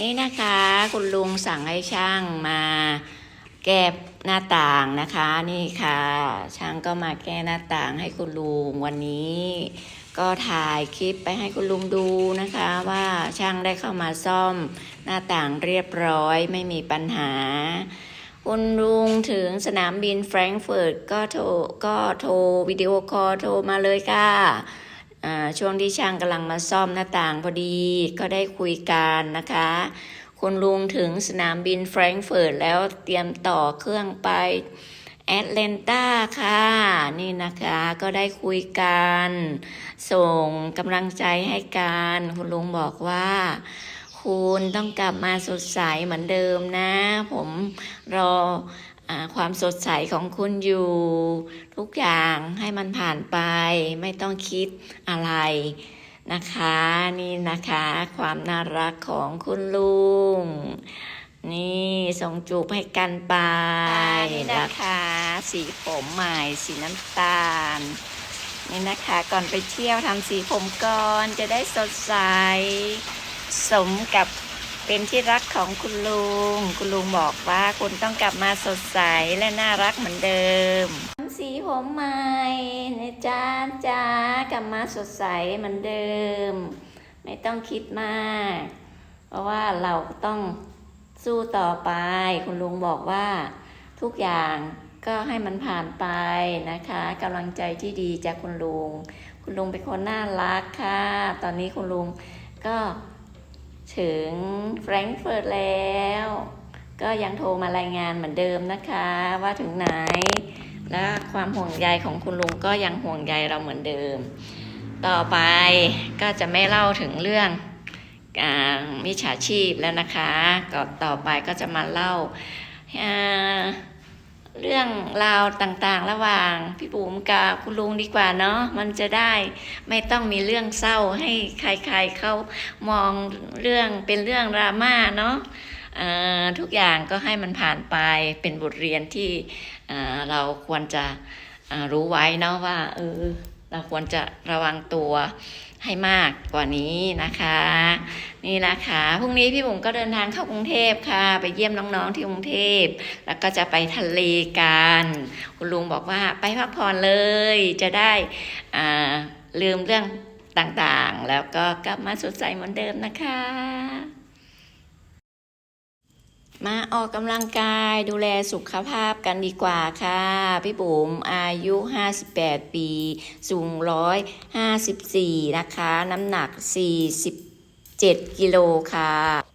นี่นะคะ คุณลุงสั่งให้ช่างมาแก้หน้าต่างนะคะ นี่ค่ะ ช่างก็มาแก้หน้าต่างให้คุณลุงวันนี้ ก็ถ่ายคลิปไปให้คุณลุงดูนะคะ ว่าช่างได้เข้ามาซ่อมหน้าต่างเรียบร้อยไม่มีปัญหาคุณลุงถึงสนามบินแฟรงก์เฟิร์ตก็โทรก็โทรวิดีโอคอลโทรมาเลยค่ะ ช่วงที่ช่างกำลังมาซ่อมหน้าต่างพอดีก็ได้คุยกันนะคะ คุณลุงถึงสนามบินแฟรงก์เฟิร์ตแล้วเตรียมต่อเครื่องไปแอตแลนตาค่ะ นี่นะคะก็ได้คุยกัน ส่งกำลังใจให้กัน คุณลุงบอกว่า คุณต้องกลับมาสดใสเหมือนเดิมนะ ผมรอ ความสดใสของคุณอยู่ ทุกอย่างให้มันผ่านไป ไม่ต้องคิดอะไรนะคะ นี่นะคะ ความน่ารักของคุณลุง นี่ส่งจูบให้กันไปนี่นะคะ สีผมใหม่สีน้ำตาล นี่นะคะก่อนไปเที่ยวทำสีผมก่อนจะได้สดใส สมกับ เป็นที่รักของคุณลุง คุณลุงบอกว่าคุณต้องกลับมาสดใสและน่ารักเหมือนเดิมสีผมใหม่นะจ้าจ้ากลับมาสดใสเหมือนเดิม ไม่ต้องคิดมาก เพราะว่าเราต้องสู้ต่อไป คุณลุงบอกว่าทุกอย่างก็ให้มันผ่านไปนะคะกำลังใจที่ดีจากคุณลุง คุณลุงเป็นคนน่ารักค่ะ ตอนนี้คุณลุงก็ ถึงแฟรงก์เฟิร์ตแล้ว ก็ยังโทรมารายงานเหมือนเดิมนะคะ ว่าถึงไหน และความห่วงใยของคุณลุงก็ยังห่วงใยเราเหมือนเดิม ต่อไปก็จะไม่เล่าถึงเรื่องมิจฉาชีพแล้วนะคะ ก็ต่อไปก็จะมาเล่า เรื่องราวต่างๆ ระหว่าง พี่บุ๋มกับคุณลุงดีกว่าเนาะมันจะได้ไม่ต้องมีเรื่องเศร้าให้ใครๆเขามองเรื่องเป็นเรื่องดราม่าเนาะทุกอย่างก็ให้มันผ่านไปเป็นบทเรียนที่เราควรจะรู้ไว้เนาะว่าเออเราควรจะระวังตัวให้มากกว่านี้นะคะ นี่แหละคะพรุ่งนี้พี่บุ๋มก็เดินทางเข้ากรุงเทพค่ะ ไปเยี่ยมน้องๆที่กรุงเทพ แล้วก็จะไปทะเลกันคุณลุงบอกว่าไปพักผ่อนเลยจะได้ลืมเรื่องต่างๆ แล้วก็กลับมาสดใสเหมือนเดิมนะคะ มาออกกำลังกายดูแลสุขภาพกันดีกว่าค่ะ พี่บุ๋มอายุ 58 ปี สูง 154 นะคะ น้ำหนัก 7 กิโลค่ะ